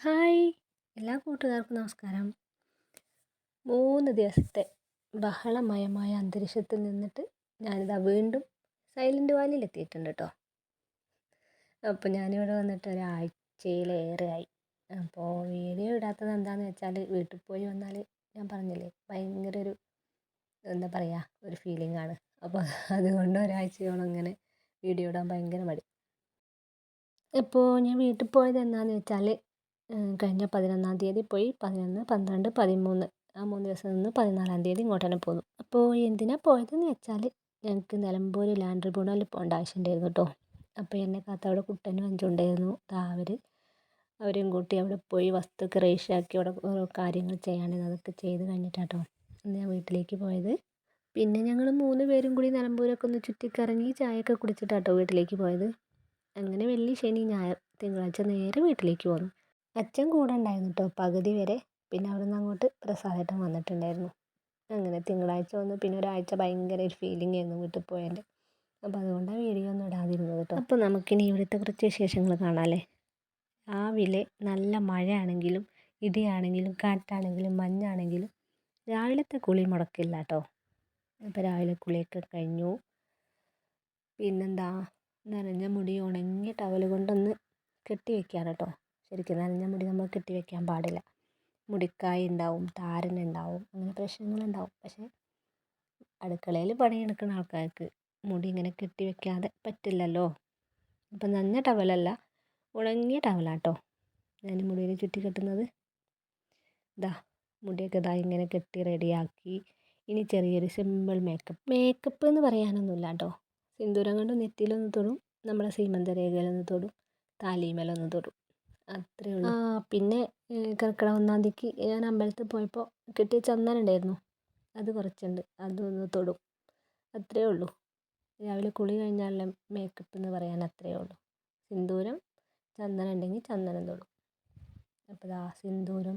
Hi. എല്ലാ കൂട്ടുകാർക്കും നമസ്കാരം. മൂന്ന് ദിവസത്തെ ബഹളമയമായ അന്തരീക്ഷത്തിൽ നിന്നിട്ട് ഞാനിതാ വീണ്ടും സൈലന്റ് വാലിയിൽ എത്തിയിട്ടുണ്ട് കേട്ടോ അപ്പോൾ ഞാനിവിടെ വന്നിട്ട് ഒരാഴ്ചയിലേറെയായി അപ്പോൾ വീഡിയോ ഇടാത്തത് എന്താണെന്ന് വെച്ചാൽ വീട്ടിൽ പോയി വന്നാൽ ഞാൻ പറഞ്ഞില്ലേ ഭയങ്കര ഒരു എന്താ പറയുക ഒരു ഫീലിംഗ് ആണ്. അപ്പോൾ അതുകൊണ്ട് ഒരാഴ്ചയോളം ഇങ്ങനെ വീഡിയോ ഇടാൻ ഭയങ്കര മടി. ഇപ്പോൾ ഞാൻ വീട്ടിൽ പോയത് എന്താണെന്ന് വെച്ചാൽ കഴിഞ്ഞ പതിനൊന്നാം തീയതി പോയി പതിനൊന്ന് പന്ത്രണ്ട് പതിമൂന്ന്. ആ മൂന്ന് ദിവസം നിന്ന് പതിനാലാം തീയതി ഇങ്ങോട്ട് തന്നെ പോന്നു. അപ്പോൾ എന്തിനാണ് പോയതെന്ന് വെച്ചാൽ ഞങ്ങൾക്ക് നിലമ്പൂർ ലാൻഡ് ട്രിബ്യൂണലിൽ പോകേണ്ട ആവശ്യമുണ്ടായിരുന്നു കേട്ടോ അപ്പോൾ എന്നെ കാത്ത അവിടെ കുട്ടനും അഞ്ചുണ്ടായിരുന്നു അവർ അവരെയും കൂട്ടി അവിടെ പോയി വസ്തു രജിസ്റ്ററാക്കി അവിടെ ഓരോ കാര്യങ്ങൾ ചെയ്യാനുണ്ട് അതൊക്കെ ചെയ്ത് കഴിഞ്ഞിട്ടാട്ടോ അന്ന് ഞാൻ വീട്ടിലേക്ക് പോയത്. പിന്നെ ഞങ്ങൾ മൂന്ന് പേരും കൂടി നിലമ്പൂരൊക്കെ ഒന്ന് ചുറ്റിക്കറങ്ങി ചായയൊക്കെ കുടിച്ചിട്ടാട്ടോ വീട്ടിലേക്ക് പോയത്. അങ്ങനെ വെള്ളി ശനി ഞായർ തിങ്കളാഴ്ച നേരെ വീട്ടിലേക്ക് പോന്നു. അച്ഛൻ കൂടെ ഉണ്ടായിരുന്നു കേട്ടോ പകുതി വരെ. പിന്നെ അവിടെ നിന്ന് അങ്ങോട്ട് പ്രസാദേട്ടൻ വന്നിട്ടുണ്ടായിരുന്നു. അങ്ങനെ തിങ്കളാഴ്ച വന്നു. പിന്നെ ഒരാഴ്ച ഭയങ്കര ഒരു ഫീലിംഗ് ആയിരുന്നു വീട്ടിൽ പോയതിന്റെ അപ്പോൾ അതുകൊണ്ടാണ് വീഡിയോ ഒന്നും ഇടാതിരുന്നത് കേട്ടോ അപ്പോൾ നമുക്കിനി ഇവിടുത്തെ കുറച്ച് വിശേഷങ്ങൾ കാണാമല്ലേ രാവിലെ നല്ല മഴയാണെങ്കിലും ഇടിയാണെങ്കിലും കാറ്റാണെങ്കിലും മഞ്ഞാണെങ്കിലും രാവിലത്തെ കുളി മുടക്കില്ല കേട്ടോ അപ്പോൾ രാവിലെ കുളിയൊക്കെ കഴിഞ്ഞു. പിന്നെന്താ? നനഞ്ഞ മുടി ഉണങ്ങിയ ടവൽ കൊണ്ടൊന്ന് കെട്ടി വെക്കുകയാണ് കേട്ടോ ശരിക്കും നനഞ്ഞ മുടി നമ്മൾ കെട്ടി വെക്കാൻ പാടില്ല. മുടിക്കായ് ഉണ്ടാവും താരനുണ്ടാവും അങ്ങനെ പ്രശ്നങ്ങൾ ഉണ്ടാവും പക്ഷേ അടുക്കളയിൽ പണിയെടുക്കുന്ന ആൾക്കാർക്ക് മുടി ഇങ്ങനെ കെട്ടി വെക്കാതെ പറ്റില്ലല്ലോ. അപ്പം നനഞ്ഞ ടവലല്ല ഉണങ്ങിയ ടവലാട്ടോ ഞാൻ മുടിയിൽ ചുറ്റി കെട്ടുന്നത് ഇതാ മുടിയൊക്കെ ഇതാ ഇങ്ങനെ കെട്ടി റെഡിയാക്കി. ഇനി ചെറിയൊരു സിമ്പിൾ മേക്കപ്പ്. മേക്കപ്പ് എന്ന് പറയാനൊന്നുമില്ല കേട്ടോ സിന്ദൂരം കൊണ്ട് നെറ്റിയിലൊന്ന് തൊടും നമ്മുടെ സീമന്ത സീമന്തരേഖയിലൊന്ന് തൊടും താലിമേലൊന്ന് തൊടും. അത്രേ ഉള്ളൂ. ആ പിന്നെ കർക്കിടക ഒന്നാം തീയതിക്ക് ഞാൻ അമ്പലത്തിൽ പോയപ്പോൾ കിട്ടിയ ചന്ദനം ഉണ്ടായിരുന്നു അത് കുറച്ചുണ്ട്. അതൊന്ന് തൊടും. അത്രേ ഉള്ളൂ. രാവിലെ കുളി കഴിഞ്ഞാലുള്ള മേക്കപ്പ് എന്ന് പറയാൻ അത്രേ ഉള്ളൂ. സിന്ദൂരം ചന്ദനം ഉണ്ടെങ്കിൽ ചന്ദനം തൊടും. അപ്പോൾ ദാ സിന്ദൂരം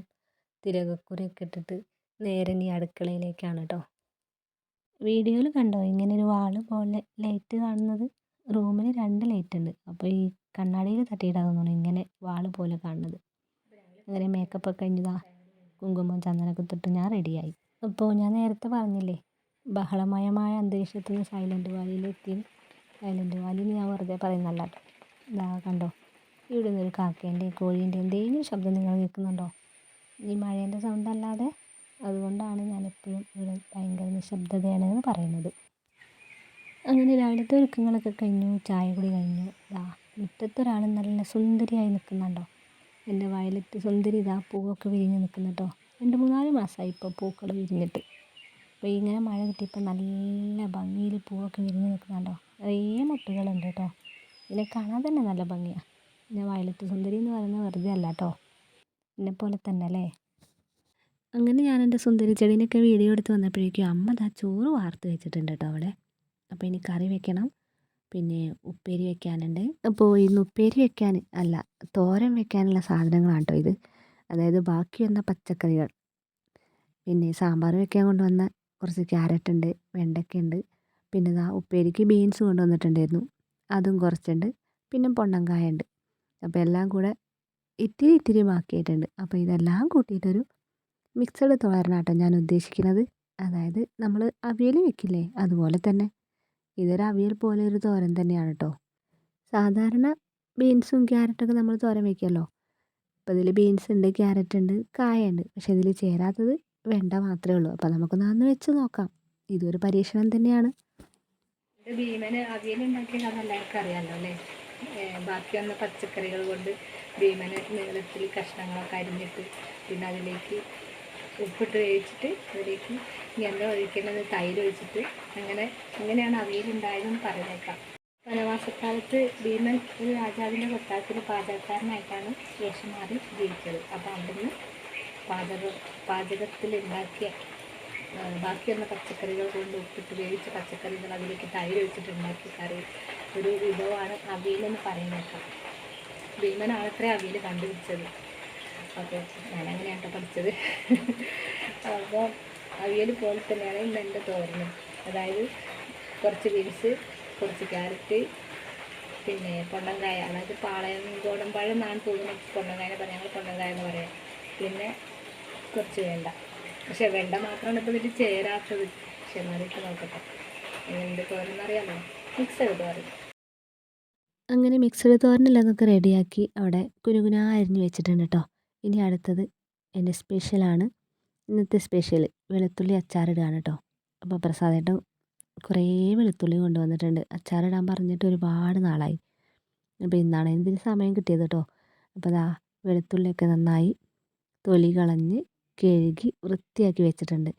തിലകക്കുറിയൊക്കെ ഇട്ടിട്ട് നേരെ ഇനി അടുക്കളയിലേക്കാണ് കേട്ടോ. വീഡിയോയിൽ കണ്ടോ? ഇങ്ങനെ ഒരു വാൾ പോലെ ലൈറ്റ് കാണുന്നത്. റൂമിൽ രണ്ട് ലൈറ്റ് ഉണ്ട് അപ്പോൾ ഈ കണ്ണാടിയിൽ തട്ടിയിട്ടാണ് തോന്നുന്നു. ഇങ്ങനെ വാൾ പോലെ കാണുന്നത്. അങ്ങനെ മേക്കപ്പ് ഒക്കെ കഴിഞ്ഞതാ കുങ്കുമം ചന്ദനമൊക്കെ തൊട്ട് ഞാൻ റെഡിയായി അപ്പോൾ ഞാൻ നേരത്തെ പറഞ്ഞില്ലേ ബഹളമയമായ അന്തരീക്ഷത്തിൽ നിന്ന് സൈലന്റ് വാലിയിലെത്തി സൈലന്റ് വാലിയിൽ ഞാൻ വെറുതെ പറയുന്നല്ല ഇതാ കണ്ടോ? ഇവിടെ നിന്നൊരു കാക്കേന്റെയും കോഴീന്റെ എന്തെങ്കിലും ശബ്ദം നിങ്ങൾ കേൾക്കുന്നുണ്ടോ? ഈ മഴേന്റെ സൗണ്ട് അല്ലാതെ അതുകൊണ്ടാണ് ഞാൻ എപ്പോഴും ഇവിടെ ഭയങ്കര നിശബ്ദതയാണ് എന്ന് പറയുന്നത്. അങ്ങനെ രാവിലത്തെ ഒരുക്കങ്ങളൊക്കെ കഴിഞ്ഞു ചായ കൂടി കഴിഞ്ഞു. ദാ മുറ്റത്തൊരാൾ നല്ല സുന്ദരിയായി നിൽക്കുന്നുണ്ടോ? എന്റെ വയലറ്റ് സുന്ദരി ഇതാ പൂവൊക്കെ വിരിഞ്ഞ് നിൽക്കുന്നു കേട്ടോ രണ്ട് മൂന്നാൽ മാസമായി ഇപ്പോൾ പൂക്കൾ വിരിഞ്ഞിട്ട്. അപ്പോൾ ഇങ്ങനെ മഴ കിട്ടിയപ്പോൾ നല്ല ഭംഗിയിൽ പൂവൊക്കെ വിരിഞ്ഞ് നിൽക്കുന്നുണ്ടോ? നിറയെ മുട്ടുകളുണ്ട് കേട്ടോ. ഇതിനെ കാണാൻ തന്നെ നല്ല ഭംഗിയാണ് പിന്നെ വയലറ്റ് സുന്ദരി എന്ന് പറയുന്നത് വെറുതെ അല്ല കേട്ടോ. പോലെ തന്നെ അല്ലേ? അങ്ങനെ ഞാൻ എന്റെ സുന്ദരി ചെടീനൊക്കെ വീഡിയോ എടുത്ത് വന്നപ്പോഴേക്കും അമ്മ ദാ ചോറ് വാർത്ത് വെച്ചിട്ടുണ്ട് കേട്ടോ അവിടെ അപ്പോൾ ഇനി കറി വെക്കണം. പിന്നെ ഉപ്പേരി വെക്കാനുണ്ട്. അപ്പോൾ ഇന്ന് ഉപ്പേരി വെക്കാൻ അല്ല തോരൻ വെക്കാനുള്ള സാധനങ്ങളാണ് കേട്ടോ ഇത്. അതായത് ബാക്കി വന്ന പച്ചക്കറികൾ. പിന്നെ സാമ്പാർ വെക്കാൻ കൊണ്ടുവന്ന കുറച്ച് ക്യാരറ്റ് ഉണ്ട് വെണ്ടയ്ക്ക ഉണ്ട്. പിന്നെ ഇതാ ഉപ്പേരിക്ക് ബീൻസ് കൊണ്ടുവന്നിട്ടുണ്ടായിരുന്നു. അതും കുറച്ചുണ്ട്. പിന്നെ പൊണ്ണങ്കായ ഉണ്ട്. അപ്പോൾ എല്ലാം കൂടെ ഇത്തിരി ഇത്തിരി ബാക്കിയായിട്ടുണ്ട്. അപ്പോൾ ഇതെല്ലാം കൂട്ടിയിട്ടൊരു മിക്സഡ് തോരനാട്ടോ ഞാൻ ഉദ്ദേശിക്കുന്നത്. അതായത് നമ്മൾ അവിയൽ വെക്കില്ലേ അതുപോലെ തന്നെ. ഇതൊരു അവിയൽ പോലെ ഒരു തോരൻ തന്നെയാണ് കേട്ടോ സാധാരണ ബീൻസും ക്യാരറ്റൊക്കെ നമ്മൾ തോരൻ വയ്ക്കുമല്ലോ അപ്പോൾ ഇതിൽ ബീൻസ് ഉണ്ട് ക്യാരറ്റ് ഉണ്ട് കായ ഉണ്ട് പക്ഷെ ഇതിൽ ചേരാത്തത് വെണ്ട മാത്രമേ ഉള്ളൂ. അപ്പോൾ നമുക്കൊന്ന് അന്ന് വെച്ച് നോക്കാം. ഇതൊരു പരീക്ഷണം തന്നെയാണ്. ഭീമന് അവിയൽ ഉണ്ടാക്കിയതാണ് എല്ലാവർക്കും അറിയാമല്ലോ അല്ലേ? ബാക്കി വന്ന പച്ചക്കറികൾ കൊണ്ട് ഭീമന് നീളത്തിൽ കഷ്ണങ്ങളൊക്കെ അരിഞ്ഞിട്ട് പിന്നെ അതിലേക്ക് ഉപ്പിട്ട് വേവിച്ചിട്ട് അതിലേക്ക് എന്താ ഒഴിക്കേണ്ടത് തൈര് ഒഴിച്ചിട്ട് അങ്ങനെ അങ്ങനെയാണ് അവിയലുണ്ടായതെന്ന് പറഞ്ഞേക്കാം വനവാസക്കാലത്ത് ഭീമൻ ഒരു രാജാവിന്റെ കൊട്ടാരത്തിൽ പാചകക്കാരനായിട്ടാണ് യേശുമാർ ജീവിച്ചത്. അപ്പോൾ അവിടുന്ന് പാചക പാചകത്തിലുണ്ടാക്കിയ ബാക്കി വന്ന പച്ചക്കറികൾ കൊണ്ട് ഉപ്പിട്ട് വേവിച്ച പച്ചക്കറികൾ അതിലേക്ക് തൈര് ഒഴിച്ചിട്ട് ഉണ്ടാക്കിയ കറി ഒരു വിഭവമാണ് അവിയലെന്ന് പറയുന്നേക്കാം. ഭീമനാണ് അത്ര അവിയൽ കണ്ടുപിടിച്ചത്. ഓക്കെ ഞാനങ്ങനെയാട്ടോ പഠിച്ചത്. അപ്പോൾ അവിയൽ പോലെ തന്നെയാണ് ഇന്ന് എന്റെ തോരണം അതായത് കുറച്ച് ബീൻസ് കുറച്ച് ക്യാരറ്റ് പിന്നെ പൊണ്ണങ്കായ. അതായത് പാളയം ഗോടമ്പാഴം എന്നാണ് തോന്നുന്നത് പൊണ്ണങ്കായനെ പറയാം. ഞങ്ങൾ പൊണ്ണങ്കായ എന്ന് പറയാം. പിന്നെ കുറച്ച് വെണ്ട. പക്ഷെ വെണ്ട മാത്രമാണ് ഇപ്പോൾ ഇതിൽ ചേരാത്തത്. പക്ഷെ എന്നാലിട്ട് നോക്കട്ടെ. എങ്ങനെയുണ്ട് മിക്സ് മിക്സഡ് തോരൻ. അങ്ങനെ മിക്സഡ് തോരനെല്ലാം നമുക്ക് റെഡിയാക്കി അവിടെ കുനുകുനാ അരിഞ്ഞ് വെച്ചിട്ടുണ്ട് കേട്ടോ ഇനി അടുത്തത് എന്റെ സ്പെഷ്യലാണ്. ഇന്നത്തെ സ്പെഷ്യൽ വെളുത്തുള്ളി അച്ചാറിടുകയാണ് കേട്ടോ അപ്പോൾ പ്രസാദേട്ടൻ കുറേ വെളുത്തുള്ളി കൊണ്ടുവന്നിട്ടുണ്ട്. അച്ചാറിടാൻ പറഞ്ഞിട്ട് ഒരുപാട് നാളായി. അപ്പോൾ ഇന്നാണ് ഇതിന് സമയം കിട്ടിയത് കേട്ടോ അപ്പോൾ അതാ വെളുത്തുള്ളിയൊക്കെ നന്നായി തൊലി കളഞ്ഞ് കഴുകി വൃത്തിയാക്കി വെച്ചിട്ടുണ്ട്.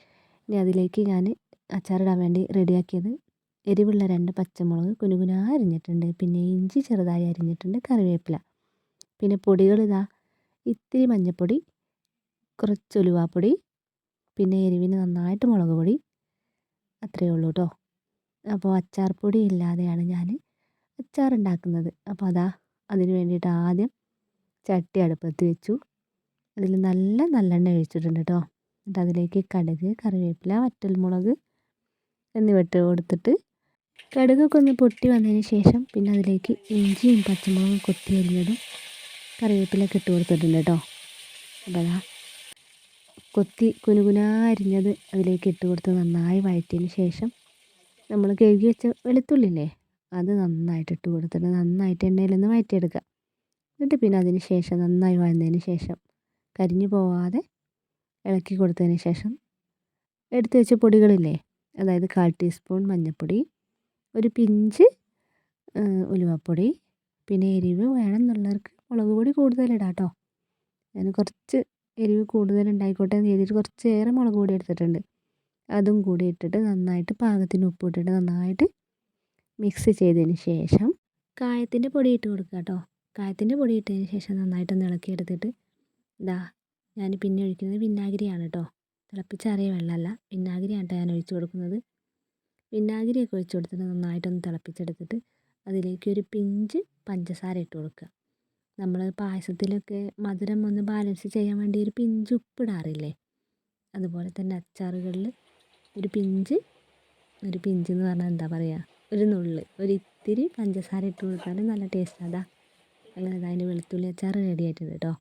ഇനി അതിലേക്ക് ഞാൻ അച്ചാറിടാൻ വേണ്ടി റെഡിയാക്കിയത് എരിവുള്ള രണ്ട് പച്ചമുളക് കുനുകുനാ അരിഞ്ഞിട്ടുണ്ട്. പിന്നെ ഇഞ്ചി ചെറുതായി അരിഞ്ഞിട്ടുണ്ട് കറിവേപ്പില. പിന്നെ പൊടികൾ ഇത്തിരി മഞ്ഞൾപ്പൊടി കുറച്ച് ഉലുവാപ്പൊടി പിന്നെ എരിവിന് നന്നായിട്ട് മുളക് പൊടി. അത്രയേ ഉള്ളൂ കേട്ടോ അപ്പോൾ അച്ചാർ പൊടി ഇല്ലാതെയാണ് ഞാൻ അച്ചാർ ഉണ്ടാക്കുന്നത് അപ്പോൾ അതാ അതിന് വേണ്ടിയിട്ട് ആദ്യം ചട്ടി അടുപ്പത്ത് വെച്ചു. അതിൽ നല്ല നല്ലെണ്ണ ഒഴിച്ചിട്ടുണ്ട് കേട്ടോ എന്നിട്ട് അതിലേക്ക് കടുക് കറിവേപ്പില വറ്റൽമുളക് എന്നിവ ഇട്ട് കൊടുത്തിട്ട് കടുകൊക്കെ ഒന്ന് പൊട്ടി വന്നതിന് ശേഷം പിന്നെ അതിലേക്ക് ഇഞ്ചിയും പച്ചമുളകും കൊത്തി അരിഞ്ഞതും കറിവേപ്പിലൊക്കെ ഇട്ട് കൊടുത്തിട്ടുണ്ട് കേട്ടോ. അപ്പോൾ അതാ കൊത്തി കുനുകുനാ അരിഞ്ഞത് അതിലേക്ക് ഇട്ട് കൊടുത്ത് നന്നായി വഴറ്റിയതിന് ശേഷം നമ്മൾ കഴുകി വെച്ച വെളുത്തുള്ളില്ലേ അത് നന്നായിട്ട് ഇട്ട് കൊടുത്തിട്ട് നന്നായിട്ട് എണ്ണയിലൊന്ന് വഴറ്റിയെടുക്കുക. എന്നിട്ട് പിന്നെ അതിന് ശേഷം നന്നായി വഴന്നതിന് ശേഷം കരിഞ്ഞു പോവാതെ ഇളക്കി കൊടുത്തതിന് ശേഷം എടുത്തു വെച്ച പൊടികളില്ലേ അതായത് കാൽ ടീസ്പൂൺ മഞ്ഞൾപ്പൊടി ഒരു പിഞ്ച് ഉലുവപ്പൊടി പിന്നെ എരിവ് വേണമെന്നുള്ളവർക്ക് മുളക് പൊടി കൂടുതലിടാം കേട്ടോ ഞാൻ കുറച്ച് എരിവ് കൂടുതൽ ഉണ്ടായിക്കോട്ടെ എന്ന് ചെയ്തിട്ട് കുറച്ച് ഏറെ മുളക് പൊടി എടുത്തിട്ടുണ്ട്. അതും കൂടി ഇട്ടിട്ട് നന്നായിട്ട് പാകത്തിന് ഉപ്പ് ഇട്ടിട്ട് നന്നായിട്ട് മിക്സ് ചെയ്തതിന് ശേഷം കായത്തിന്റെ പൊടി ഇട്ട് കൊടുക്കുക കേട്ടോ. കായത്തിന്റെ പൊടി ഇട്ടതിന് ശേഷം നന്നായിട്ടൊന്ന് ഇളക്കിയെടുത്തിട്ട് ഇതാ ഞാൻ പിന്നെ ഒഴിക്കുന്നത് വിനാഗിരിയാണ് കേട്ടോ. തിളപ്പിച്ചാറിയ വെള്ളമല്ല വിനാഗിരിയാണ് ഞാൻ ഒഴിച്ചു കൊടുക്കുന്നത്. വിനാഗിരിയൊക്കെ ഒഴിച്ചു കൊടുത്തിട്ട് നന്നായിട്ടൊന്ന് തിളപ്പിച്ചെടുത്തിട്ട് അതിലേക്ക് ഒരു പിഞ്ച് പഞ്ചസാര ഇട്ട് കൊടുക്കുക. നമ്മൾ പായസത്തിലൊക്കെ മധുരം ഒന്ന് ബാലൻസ് ചെയ്യാൻ വേണ്ടി ഒരു പിഞ്ച് ഉപ്പിടാറില്ലേ? അതുപോലെ തന്നെ അച്ചാറുകളിൽ ഒരു പിഞ്ച് ഒരു പിഞ്ച് എന്ന് പറഞ്ഞാൽ എന്താ പറയുക ഒരു നുള്ള് ഒരു ഇത്തിരി പഞ്ചസാര ഇട്ട് കൊടുത്താൽ നല്ല ടേസ്റ്റ് അതാ അങ്ങനെ അതിന്റെ വെളുത്തുള്ളി അച്ചാർ റെഡി ആയിട്ടുണ്ട് കേട്ടോ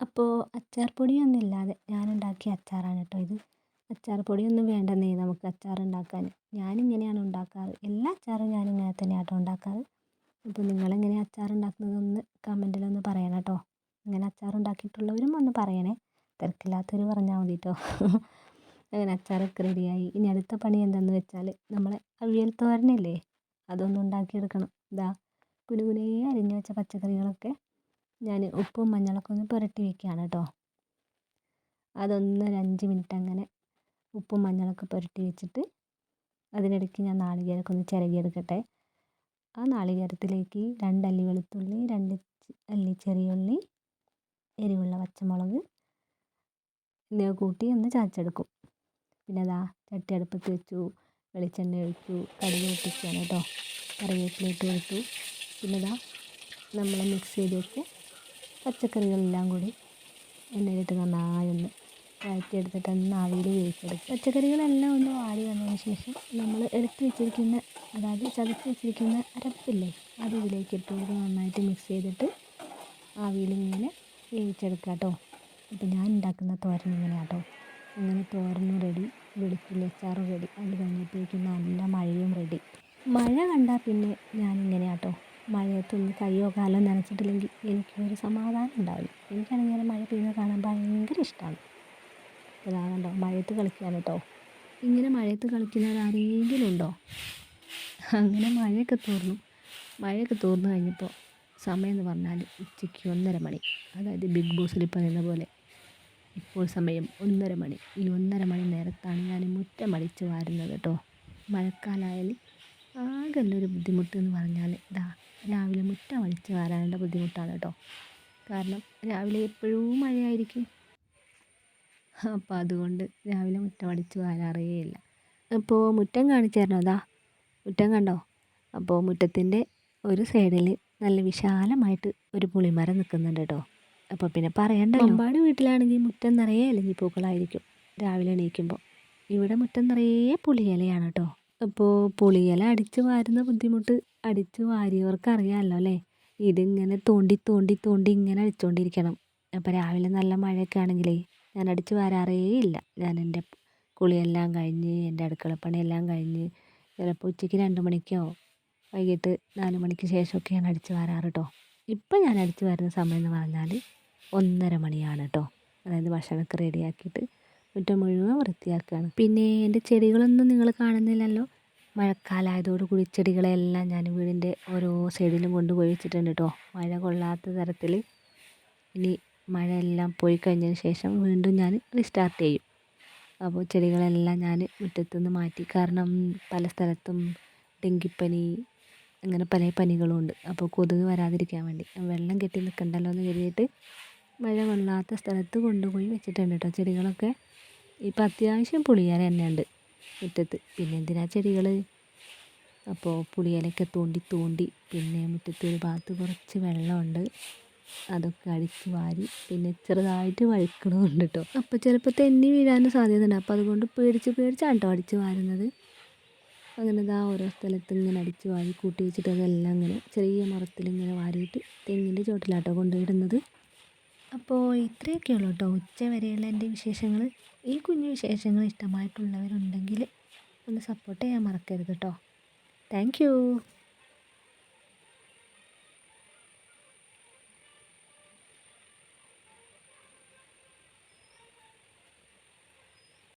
അപ്പോൾ അച്ചാർ പൊടിയൊന്നും ഇല്ലാതെ ഞാൻ ഉണ്ടാക്കിയ അച്ചാറാണ് കേട്ടോ ഇത്. അച്ചാർ പൊടിയൊന്നും വേണ്ടെന്നേ നമുക്ക് അച്ചാർ ഉണ്ടാക്കാൻ ഞാനിങ്ങനെയാണ് ഉണ്ടാക്കാറ്. എല്ലാ അച്ചാറും ഞാനിങ്ങനെ കേട്ടോ ഉണ്ടാക്കാറ്. അപ്പോൾ നിങ്ങളെങ്ങനെയാണ് അച്ചാർ ഉണ്ടാക്കുന്നതൊന്ന് കമന്റിലൊന്ന് പറയണം കേട്ടോ അങ്ങനെ അച്ചാർ ഉണ്ടാക്കിയിട്ടുള്ളവരും ഒന്ന് പറയണേ. തിരക്കില്ലാത്തവർ പറഞ്ഞാൽ മതി കേട്ടോ അങ്ങനെ അച്ചാറൊക്കെ റെഡിയായി. ഇനി അടുത്ത പണി എന്താണെന്ന് വെച്ചാൽ നമ്മളെ അവിയൽ തോരനില്ലേ? അതൊന്ന് ഉണ്ടാക്കിയെടുക്കണം. ഇതാ കുനുകുനേ അരിഞ്ഞു വെച്ച പച്ചക്കറികളൊക്കെ ഞാൻ ഉപ്പും മഞ്ഞളൊക്കെ ഒന്ന് പുരട്ടി വെക്കുകയാണ് കേട്ടോ അതൊന്ന് ഒരു അഞ്ച് മിനിറ്റ് അങ്ങനെ ഉപ്പും മഞ്ഞളൊക്കെ പുരട്ടി വെച്ചിട്ട് അതിനിടയ്ക്ക് ഞാൻ നാളികേരമൊക്കെ ഒന്ന് ചിരകിയെടുക്കട്ടെ. ആ നാളികേരത്തിലേക്ക് രണ്ടല്ലി വെളുത്തുള്ളി രണ്ട് അല്ലി ചെറിയ ഉള്ളി എരിവുള്ള പച്ചമുളക് എന്നിവ കൂട്ടി ഒന്ന് ചതച്ചെടുക്കും. പിന്നെ അതാ ചട്ടി അടുപ്പത്ത് വെച്ചു വെളിച്ചെണ്ണ ഒഴിച്ചു കടുക് പൊട്ടിക്കുകയാണ് കേട്ടോ. കറിവേപ്പിലേക്ക് കൊടുത്തു പിന്നെ ഇതാ നമ്മൾ മിക്സ് ചെയ്ത് വെച്ച പച്ചക്കറികളെല്ലാം കൂടി എണ്ണയിലിട്ട് നന്നായി ഒന്ന് വഴറ്റിയെടുത്തിട്ട് ഒന്ന് ആവിയിൽ വേവിച്ചെടുക്കും. പച്ചക്കറികളെല്ലാം ഒന്ന് വാടി വന്നതിന് ശേഷം നമ്മൾ എടുത്ത് വെച്ചിരിക്കുന്ന അതായത് ചതച്ച് വെച്ചിരിക്കുന്ന അരപ്പില്ലേ അത് ഇതിലേക്ക് ഇട്ട് കൊടുത്ത് നന്നായിട്ട് മിക്സ് ചെയ്തിട്ട് ആവിയിൽ ഇങ്ങനെ വേവിച്ചെടുക്കുക കേട്ടോ. അപ്പോൾ ഞാൻ ഉണ്ടാക്കുന്ന തോരൻ ഇങ്ങനെയാണ് കേട്ടോ. അങ്ങനെ തോരനും റെഡി വെളുത്തുള്ളി അച്ചാറും റെഡി അത് കഴിഞ്ഞപ്പോഴേക്ക് നല്ല മഴയും റെഡി മഴ കണ്ടാൽ പിന്നെ ഞാനിങ്ങനെയാണ് കേട്ടോ. മഴയത്തൊന്ന് കയ്യോ കാലോ നനച്ചിട്ടില്ലെങ്കിൽ എനിക്കൊരു സമാധാനം ഉണ്ടാവില്ല. എനിക്കാണെങ്കിൽ മഴ പെയ്യുന്നത് കാണാൻ ഭയങ്കര ഇഷ്ടമാണ്. ഇതാ കണ്ടോ മഴയത്ത് കളിക്കാൻ കേട്ടോ. ഇങ്ങനെ മഴയത്ത് കളിക്കുന്നവർ ആരെങ്കിലും ഉണ്ടോ? അങ്ങനെ മഴയൊക്കെ തോർന്നു. മഴയൊക്കെ തോർന്നു കഴിഞ്ഞപ്പോൾ സമയം എന്ന് പറഞ്ഞാൽ ഉച്ചയ്ക്ക് ഒന്നര മണി. അതായത് ബിഗ് ബോസിൽ പറയുന്ന പോലെ ഇപ്പോൾ സമയം ഒന്നര മണി. ഈ ഒന്നര മണി നേരത്താണ് ഞാൻ മുറ്റം അടിച്ച് വാരുന്നത് കേട്ടോ. മഴക്കാലമായാൽ ആകെ ഒരു ബുദ്ധിമുട്ട് എന്ന് പറഞ്ഞാൽ ഇതാ രാവിലെ മുറ്റം അടിച്ച് വാരാനുള്ള ബുദ്ധിമുട്ടാണ് കേട്ടോ. കാരണം രാവിലെ എപ്പോഴും മഴയായിരിക്കും. അപ്പോൾ അതുകൊണ്ട് രാവിലെ മുറ്റം അടിച്ച് വാരാറേ ഇല്ല അപ്പോൾ മുറ്റം കാണിച്ചു തരണോ അതാ മുറ്റം കണ്ടോ? അപ്പോൾ മുറ്റത്തിന്റെ ഒരു സൈഡിൽ നല്ല വിശാലമായിട്ട് ഒരു പുളിമരം നിൽക്കുന്നുണ്ട് കേട്ടോ അപ്പോൾ പിന്നെ പറയണ്ടല്ലോ. ഒരുപാട് വീട്ടിലാണെങ്കിൽ മുറ്റം നിറയെ അല്ലെങ്കിൽ പൂക്കളായിരിക്കും രാവിലെ എണീക്കുമ്പോൾ ഇവിടെ മുറ്റം നിറയെ പുളിയിലയാണ് കേട്ടോ അപ്പോൾ പുളിയില അടിച്ച് വാരുന്ന ബുദ്ധിമുട്ട് അടിച്ച് വാരിയവർക്ക് അറിയാമല്ലോ അല്ലേ ഇതിങ്ങനെ തോണ്ടി തോണ്ടി തോണ്ടി ഇങ്ങനെ അടിച്ചുകൊണ്ടിരിക്കണം അപ്പോൾ രാവിലെ നല്ല മഴയൊക്കെ ആണെങ്കിലേ ഞാൻ അടിച്ചു വാരാറേ ഇല്ല. ഞാൻ എന്റെ കുളിയെല്ലാം കഴിഞ്ഞ് എന്റെ അടുക്കളപ്പണിയെല്ലാം കഴിഞ്ഞ് ചിലപ്പോൾ ഉച്ചയ്ക്ക് രണ്ട് മണിക്കോ വൈകിട്ട് നാല് മണിക്ക് ശേഷമൊക്കെ ഞാൻ അടിച്ച് വാരാറ് കേട്ടോ ഇപ്പം ഞാൻ അടിച്ച് വരുന്ന സമയം എന്ന് പറഞ്ഞാൽ ഒന്നര മണിയാണ് കേട്ടോ അതായത് ഭക്ഷണമൊക്കെ റെഡിയാക്കിയിട്ട് മുറ്റം മുഴുവൻ വൃത്തിയാക്കുകയാണ് പിന്നെ എന്റെ ചെടികളൊന്നും നിങ്ങൾ കാണുന്നില്ലല്ലോ? മഴക്കാലമായതോടുകൂടി ചെടികളെല്ലാം ഞാൻ വീടിന്റെ ഓരോ സൈഡിലും കൊണ്ടുപോയി വെച്ചിട്ടുണ്ട് കേട്ടോ മഴ കൊള്ളാത്ത തരത്തിൽ ഇനി മഴയെല്ലാം പോയി കഴിഞ്ഞതിന് ശേഷം വീണ്ടും ഞാൻ റീസ്റ്റാർട്ട് ചെയ്യും. അപ്പോൾ ചെടികളെല്ലാം ഞാൻ മുറ്റത്തുനിന്ന് മാറ്റി. കാരണം പല സ്ഥലത്തും ഡെങ്കിപ്പനി അങ്ങനെ പല പനികളും ഉണ്ട്. അപ്പോൾ കൊതുക് വരാതിരിക്കാൻ വേണ്ടി. വെള്ളം കെട്ടി നിൽക്കണ്ടല്ലോ എന്ന് കരുതിയിട്ട് മഴ കൊള്ളാത്ത സ്ഥലത്ത് കൊണ്ടുപോയി വെച്ചിട്ടുണ്ട് കേട്ടോ. ചെടികളൊക്കെ ഇപ്പം അത്യാവശ്യം പുളിയില തന്നെ ഉണ്ട് മുറ്റത്ത്. പിന്നെ എന്തിനാ ചെടികൾ? അപ്പോൾ പുളിയിലൊക്കെ തോണ്ടി തോണ്ടി പിന്നെ മുറ്റത്ത് ഒരു ഭാഗത്ത് കുറച്ച് വെള്ളമുണ്ട്. അതൊക്കെ അടിച്ച് വാരി പിന്നെ ചെറുതായിട്ട് വഴുക്കണമുണ്ട് കേട്ടോ അപ്പോൾ ചിലപ്പോൾ തെന്നി വീഴാനും സാധ്യതയുണ്ട്. അപ്പോൾ അതുകൊണ്ട് പേടിച്ച് പേടിച്ചാണ് കേട്ടോ അടിച്ച് വാരുന്നത്. അങ്ങനെ ഇതാ ഓരോ സ്ഥലത്ത് ഇങ്ങനെ അടിച്ച് വാരി കൂട്ടി വെച്ചിട്ട് അതെല്ലാം ഇങ്ങനെ ചെറിയ മരത്തിൽ ഇങ്ങനെ വാരിയിട്ട് തെങ്ങിന്റെ ചോട്ടിലാട്ടോ കൊണ്ടുവിടുന്നത് അപ്പോൾ ഇത്രയൊക്കെ ഉള്ളൂ കേട്ടോ ഉച്ച വരെയുള്ള എന്റെ വിശേഷങ്ങൾ ഈ കുഞ്ഞു വിശേഷങ്ങൾ ഇഷ്ടമായിട്ടുള്ളവരുണ്ടെങ്കിൽ ഒന്ന് സപ്പോർട്ട് ചെയ്യാൻ മറക്കരുത് കേട്ടോ താങ്ക്